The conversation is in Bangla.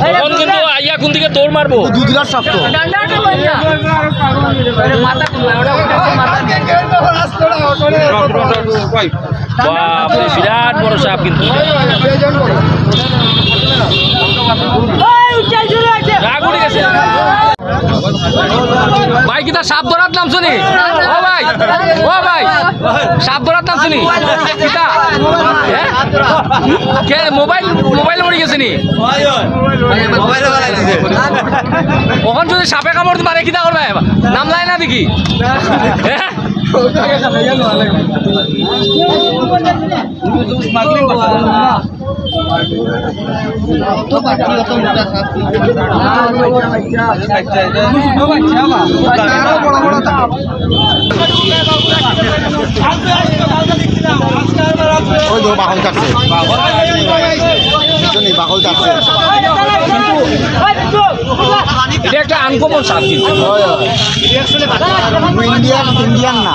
তখন কিন্তু আইয়া কোন দিকে দৌড় মারবো? দুধরার শক্ত বাপরে বিরাট বড় সাপ কিন্তু। রাগ উঠে গেছে। ভাই কিতা সাপ ধরার নাম শুনি? ও ভাই ও ভাই সাপ ধরার নাম শুনি? কিতা? কে মোবাইল মোবাইল মরে গেছে নি? ওখান যদি সাপে কামড় মারে কিতা করবে? নাম লাই না দেখি। হ্যাঁ ওই বাহল থাকছে? দুজনেই বাহল থাকছে। এটা একটা আনকমন সাপ কিন্তু। ইন্ডিয়ান ইন্ডিয়ান না।